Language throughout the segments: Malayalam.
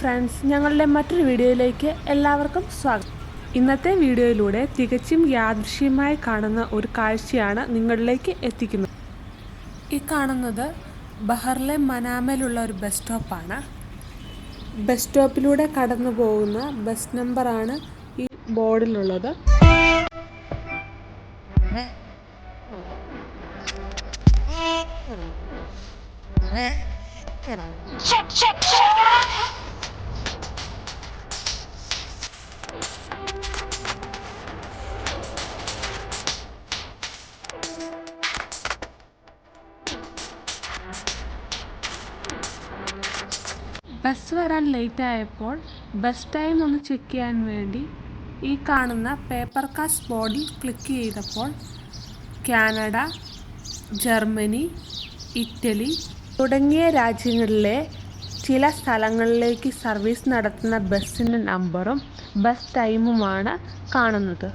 ഫ്രണ്ട്സ് ഞങ്ങളുടെ മറ്റൊരു വീഡിയോയിലേക്ക് എല്ലാവർക്കും സ്വാഗതം. ഇന്നത്തെ വീഡിയോയിലൂടെ തികച്ചും യാദൃശ്യമായി കാണുന്ന ഒരു കാഴ്ചയാണ് നിങ്ങളിലേക്ക് എത്തിക്കുന്നത്. ഈ കാണുന്നത് ബഹറിലെ മനാമയിലുള്ള ഒരു ബസ് സ്റ്റോപ്പാണ് ബസ് സ്റ്റോപ്പിലൂടെ കടന്നു പോകുന്ന ബസ് നമ്പറാണ് ഈ ബോർഡിലുള്ളത്. ബസ് വരാൻ ലേറ്റ് ആയപ്പോൾ ബസ് ടൈം ഒന്ന് ചെക്ക് ചെയ്യാൻ വേണ്ടി ഈ കാണുന്ന പേപ്പർ കാസ്റ്റ് ബോർഡിൽ ക്ലിക്ക് ചെയ്തപ്പോൾ കാനഡ ജർമ്മനി ഇറ്റലി തുടങ്ങിയ രാജ്യങ്ങളിലെ ചില സ്ഥലങ്ങളിലേക്ക് സർവീസ് നടത്തുന്ന ബസ്സിന്റെ നമ്പറും ബസ് ടൈമുമാണ് കാണുന്നത്.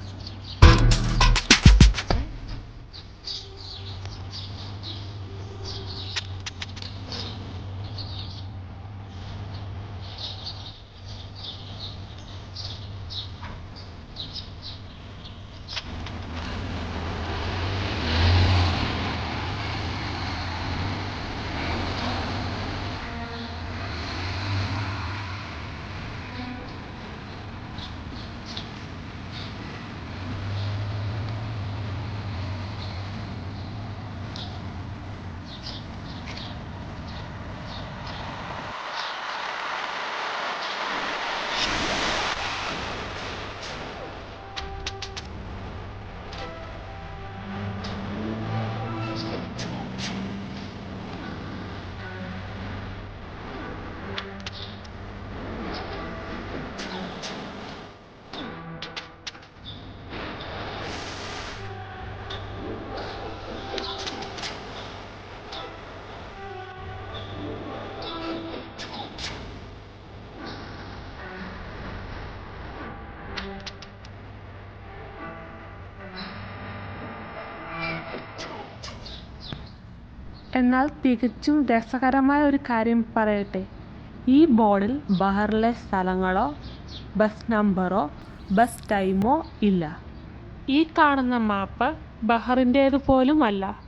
എന്നാൽ തികച്ചും രസകരമായ ഒരു കാര്യം പറയട്ടെ. ഈ ബോർഡിൽ ബഹറിലെ സ്ഥലങ്ങളോ ബസ് നമ്പറോ ബസ് ടൈമോ ഇല്ല. ഈ കാണുന്ന മാപ്പ് ബഹറിന്റേത് പോലും അല്ല.